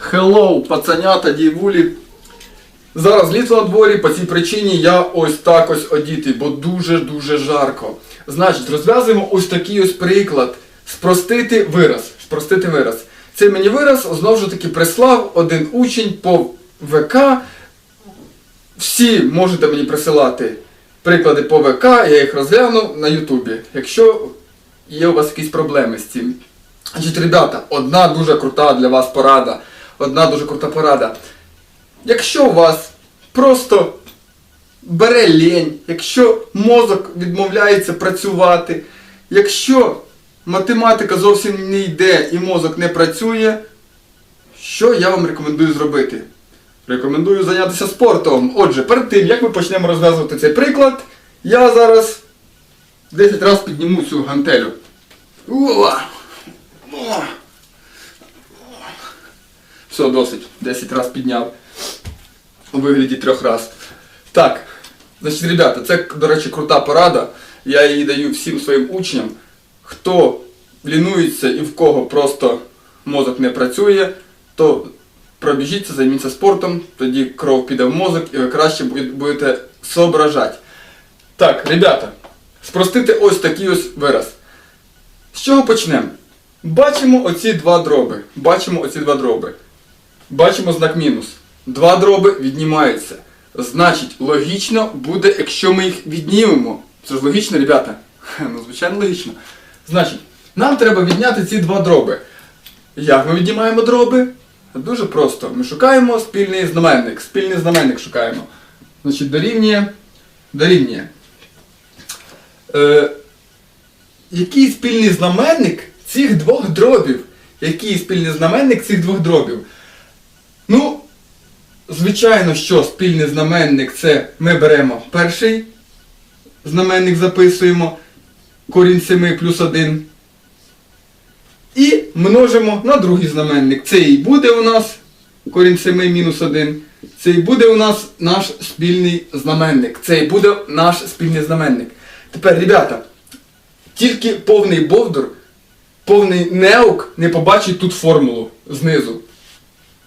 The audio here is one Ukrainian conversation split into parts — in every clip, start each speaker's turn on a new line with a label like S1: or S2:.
S1: Hello, пацанята, дівулі. Зараз літо на дворі, по цій причині я ось так ось одітий, бо дуже-дуже жарко. Значить, розв'язуємо ось такий ось приклад. Спростити вираз. Спростити вираз. Цей мені вираз знову ж таки прислав один учень по ВК. Всі можете мені присилати приклади по ВК, я їх розгляну на Ютубі, якщо є у вас якісь проблеми з цим. Значить, ребята, одна дуже крута для вас порада. Одна дуже крута порада. Якщо у вас просто бере лінь, якщо мозок відмовляється працювати, якщо математика зовсім не йде і мозок не працює, що я вам рекомендую зробити? Рекомендую зайнятися спортом. Отже, перед тим, як ми почнемо розв'язувати цей приклад, я зараз 10 разів підніму цю гантелю. Уа! Все, досить. 10 разів підняв. У вигляді трьох раз. Так. Значить, ребята, це, до речі, крута порада. Я її даю всім своїм учням. Хто лінується і в кого просто мозок не працює, то пробіжіться, займіться спортом, тоді кров піде в мозок і ви краще будете соображати. Так, ребята, спростити ось такий ось вираз. З чого почнемо? Бачимо оці два дроби. Бачимо оці два дроби. Бачимо знак мінус. Два дроби віднімаються. Значить, логічно буде, якщо ми їх віднімемо. Це ж логічно, ребята? Ну, звичайно, логічно. Значить, нам треба відняти ці два дроби. Як ми віднімаємо дроби? Дуже просто. Ми шукаємо спільний знаменник. Спільний знаменник шукаємо. Значить, дорівнює. Дорівнює. Е, який спільний знаменник цих двох дробів? Який спільний знаменник цих двох дробів? Ну, звичайно, що спільний знаменник це ми беремо перший знаменник, записуємо корінь 7 плюс 1. І множимо на другий знаменник. Це і буде у нас корінь 7 мінус 1. Це і буде у нас наш спільний знаменник. Це і буде наш спільний знаменник. Тепер, ребята, тільки повний бовдур, повний неук не побачить тут формулу знизу.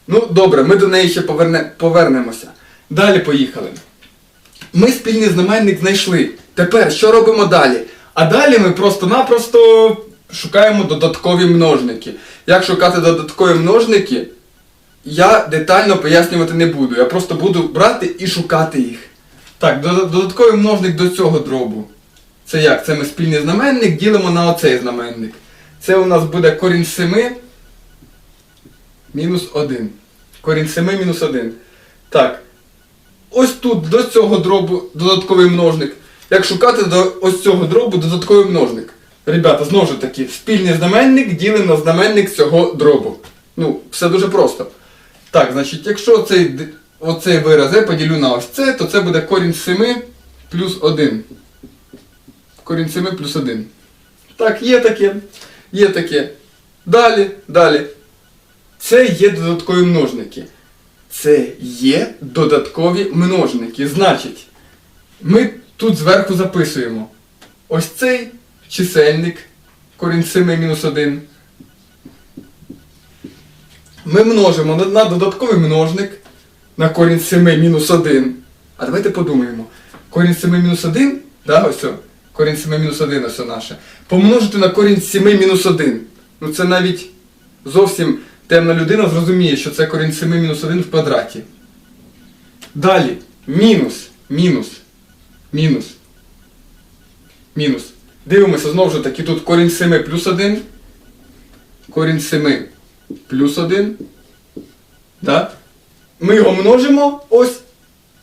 S1: Ну, добре, ми до неї ще поверне, повернемося. Далі поїхали. Ми спільний знаменник знайшли. Тепер що робимо далі? А далі ми просто-напросто шукаємо додаткові множники. Як шукати додаткові множники, я детально пояснювати не буду. Я просто буду брати і шукати їх. Так, додатковий множник до цього дробу. Це як? Це ми спільний знаменник ділимо на оцей знаменник. Це у нас буде корінь 7 мінус 1. Корінь 7 мінус 1. Так. Ось тут до цього дробу додатковий множник. Як шукати до ось цього дробу додатковий множник? Ребята, знову ж таки, спільний знаменник ділимо на знаменник цього дробу. Ну, все дуже просто. Так, значить, якщо цей, оцей вираз я поділю на ось це, то це буде корінь 7 плюс 1. Корінь 7 плюс 1. Так, є таке. Є таке. Далі, далі. Це є додаткові множники. Це є додаткові множники. Значить, ми тут зверху записуємо ось цей чисельник, корінь 7 мінус 1. Ми множимо на, додатковий множник на корінь 7 мінус 1. А давайте подумаємо. Корінь 7 мінус 1, да, ось о, корінь 7 мінус 1 ось о наше. Помножити на корінь 7 мінус 1. Ну це навіть зовсім темна людина зрозуміє, що це корінь 7 мінус 1 в квадраті. Далі. Мінус. Мінус. Мінус. Мінус. Дивимося знову ж таки тут корінь 7 плюс 1. Корінь 7 плюс 1. Да? Ми його множимо ось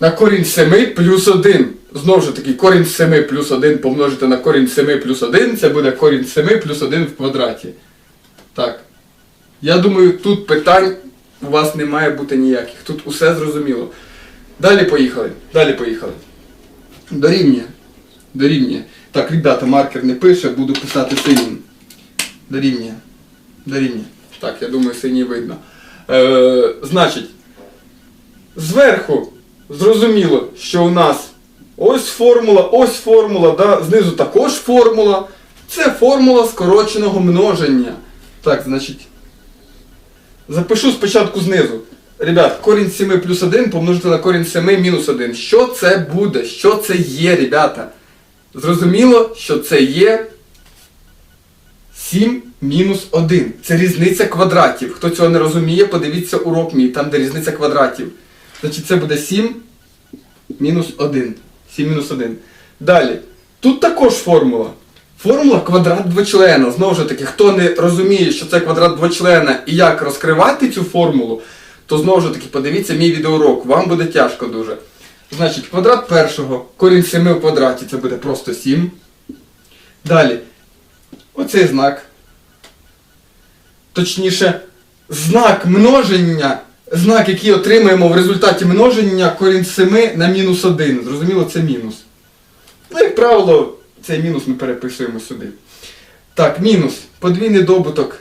S1: на корінь 7 плюс 1. Знову ж таки, корінь 7 плюс 1 помножити на корінь 7 плюс 1, це буде корінь 7 плюс 1 в квадраті. Так. Я думаю, тут питань у вас не має бути ніяких. Тут усе зрозуміло. Далі поїхали. Далі поїхали. Дорівнює. Дорівнює. Так, ребята, маркер не пише, буду писати синім. Дорівнює. Дорівнює. Так, я думаю, синій видно. Е, значить, зверху зрозуміло, що у нас ось формула, ось формула, да? знизу також формула. Це формула скороченого множення. Так, значить, Запишу спочатку знизу. Ребят, корінь 7 плюс 1 помножити на корінь 7 мінус 1. Що це буде? Що це є, ребята? Зрозуміло, що це є 7 мінус 1. Це різниця квадратів. Хто цього не розуміє, подивіться урок мій, там де різниця квадратів. Значить, це буде 7 мінус 1. 7 мінус 1. Далі. Тут також формула. Формула квадрат двочлена. Знову ж таки, хто не розуміє, що це квадрат двочлена і як розкривати цю формулу, то знову ж таки подивіться мій відеоурок. Вам буде тяжко дуже. Значить, квадрат першого, корінь 7 в квадраті це буде просто 7. Далі. Оцей знак. Точніше, знак множення, знак, який отримаємо в результаті множення корінь 7 на мінус 1. Зрозуміло, це мінус. Ну, як правило, цей мінус ми переписуємо сюди. Так, мінус. Подвійний добуток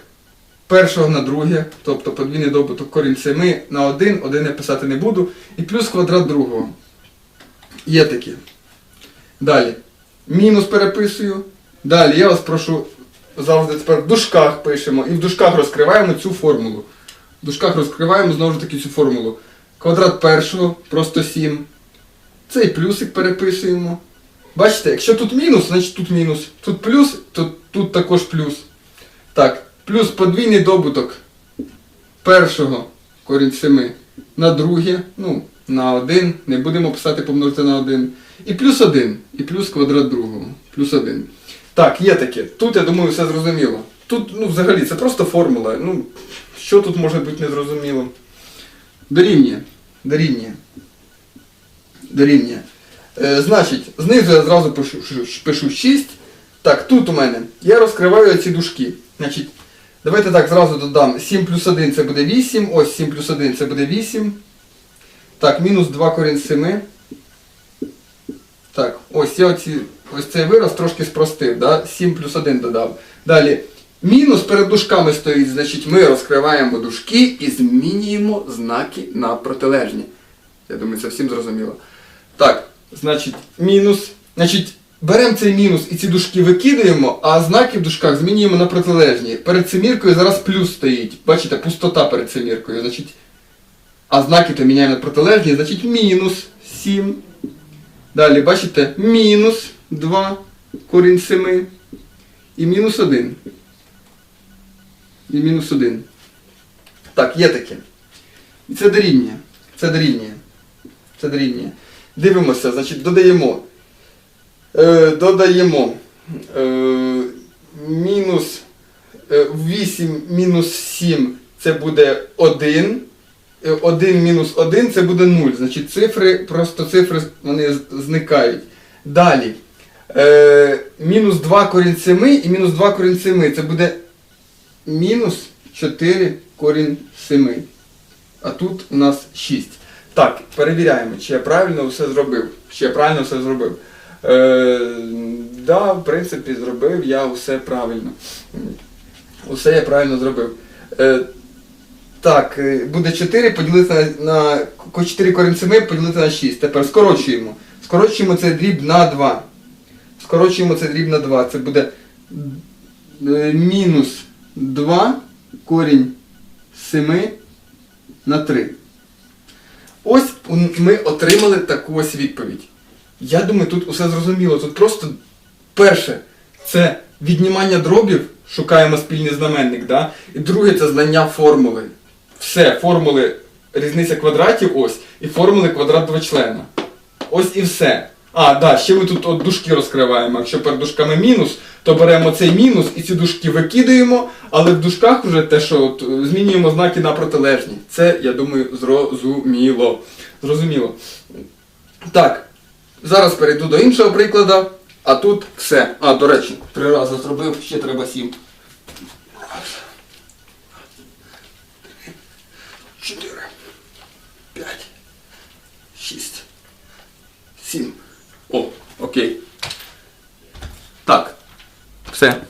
S1: першого на друге, тобто подвійний добуток корінь 7 на 1, 1 я писати не буду, і плюс квадрат другого. Є такі. Далі. Мінус переписую. Далі я вас прошу завжди тепер в дужках пишемо і в дужках розкриваємо цю формулу. В дужках розкриваємо знову ж таки цю формулу. Квадрат першого просто 7. Цей плюсик переписуємо. Бачите, якщо тут мінус, значить тут мінус. Тут плюс, то тут також плюс. Так, плюс подвійний добуток першого корінь 7 на друге, ну, на 1, не будемо писати помножити на 1. І плюс 1, і плюс квадрат другого. Плюс 1. Так, є таке. Тут, я думаю, все зрозуміло. Тут, ну, взагалі, це просто формула. Ну, що тут може бути незрозуміло? Дорівнює. Дорівнює. Дорівнює. Е, значить, знизу я зразу пишу, пишу 6. Так, тут у мене. Я розкриваю ці дужки. Значить, давайте так зразу додам. 7 плюс 1 це буде 8. Ось 7 плюс 1 це буде 8. Так, мінус 2 корінь 7. Так, ось я оці, ось цей вираз трошки спростив, да? 7 плюс 1 додав. Далі. Мінус перед дужками стоїть, значить ми розкриваємо дужки і змінюємо знаки на протилежні. Я думаю, це всім зрозуміло. Так, значить, мінус. Значить, беремо цей мінус і ці дужки викидаємо, а знаки в дужках змінюємо на протилежні. Перед семіркою зараз плюс стоїть. Бачите, пустота перед семіркою. Значить, а знаки то міняємо на протилежні, значить мінус 7. Далі, бачите, мінус 2 корінь 7 і мінус 1. І мінус 1. Так, є таке. І це дорівнює. Це дорівнює. Це дорівнює. Дивимося, значить, додаємо. Е, додаємо. Е, мінус е, 8 мінус 7 це буде 1. 1 мінус 1 це буде 0. Значить цифри, просто цифри вони зникають. Далі. Е, мінус 2 корінь 7 і мінус 2 корінь 7. Це буде мінус 4 корінь 7. А тут у нас 6. Так, перевіряємо, чи я правильно все зробив. Чи я правильно все зробив. Е, да, в принципі, зробив я все правильно. Усе я правильно зробив. Е, так, е, буде 4 поділити на, на 4 корінь 7 поділити на 6. Тепер скорочуємо. Скорочуємо цей дріб на 2. Скорочуємо цей дріб на 2. Це буде е, мінус 2 корінь 7 на 3. Ось ми отримали таку ось відповідь. Я думаю, тут усе зрозуміло. Тут просто перше це віднімання дробів, шукаємо спільний знаменник, да? і друге це знання формули. Все, формули різниця квадратів ось, і формули квадрат двочлена. Ось і все. А, да, ще ми тут от дужки розкриваємо. Якщо перед дужками мінус, то беремо цей мінус і ці дужки викидаємо, але в дужках вже те, що от, е, змінюємо знаки на протилежні. Це, я думаю, зрозуміло. Зрозуміло. Так, зараз перейду до іншого прикладу, а тут все. А, до речі, три рази зробив, ще треба сім. Раз. Чотири. П'ять. Шість. Сім. О, окей. Так. Все.